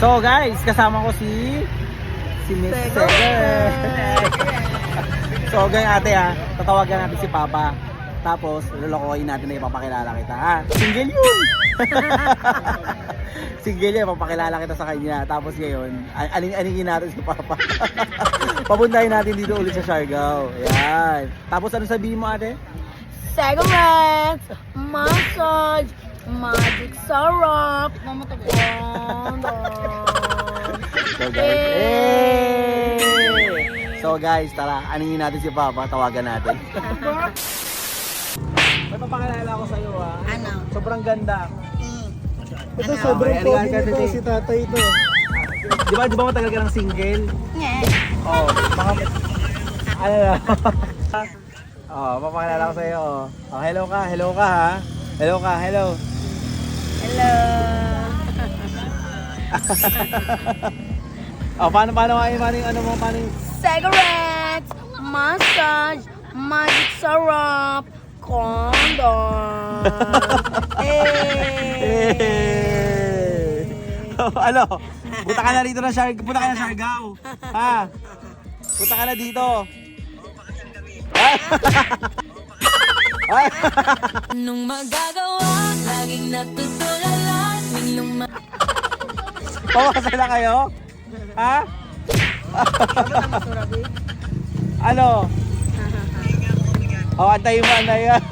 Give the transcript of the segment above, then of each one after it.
So guys, kasama ko si si Miss. Seger. so ganyan ate ha, tatawagan natin si Papa. Tapos lolokohin natin na ipapakilala kita ha. Single yun! Single yun, ipapakilala kita sa kanya. Tapos ngayon, an- aning aningin natin si Papa. Papuntahin natin dito ulit sa Siargao. Ayan. Tapos ano sabihin mo ate? Cigarettes, massage, magic syrup, condom. So guys, hey! So guys, tara, aningin natin si Papa, tawagan natin. May papakilala ko sa iyo ah. Ano? Sobrang ganda. Ito Ano? sobrang Okay, pogi nito si tatay ito. Di ba, di ba matagal ka ng single? Oo, oh, baka... Ano na? Oo, oh, papakilala ko sa iyo. Oh. oh, hello ka, hello ka ha. Hello ka, hello. Hello. Oh, paano, paano, paano, paano, yung ano mo, paano yung... Cigarettes, massage, magic syrup, condom. hey. Eh. ano? Punta ka na dito ng Siargao. Punta ka na Siargao. Ha? Punta ka na dito. Anong magagawa? Laging natutulala Pawasay na kayo? Ha? ano? Oh, antayin mo, antayin mo.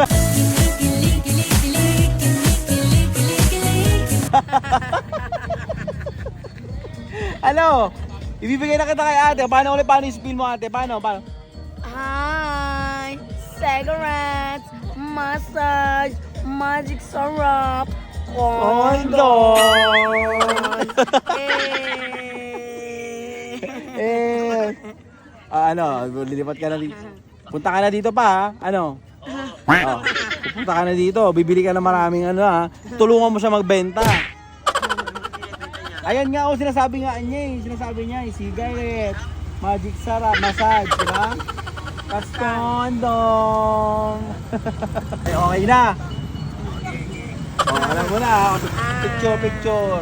Ano? Ibibigay na kita kay ate. Paano ulit? Paano yung spill mo ate? Paano? Paano? Hi, cigarettes, massage, magic syrup, condom. Eh. Eh, ah, ano, lilipat ka na dito. Punta ka na dito pa, ha? Ano? Oh, pupunta ka na dito, bibili ka ng maraming ano ha. Tulungan mo siya magbenta. Ayan nga, oh, sinasabi nga niya eh. Sinasabi niya eh, cigarette, magic sarap, massage, di ba? Tapos condom. Ay, okay na. Oh, alam mo na. Picture, picture.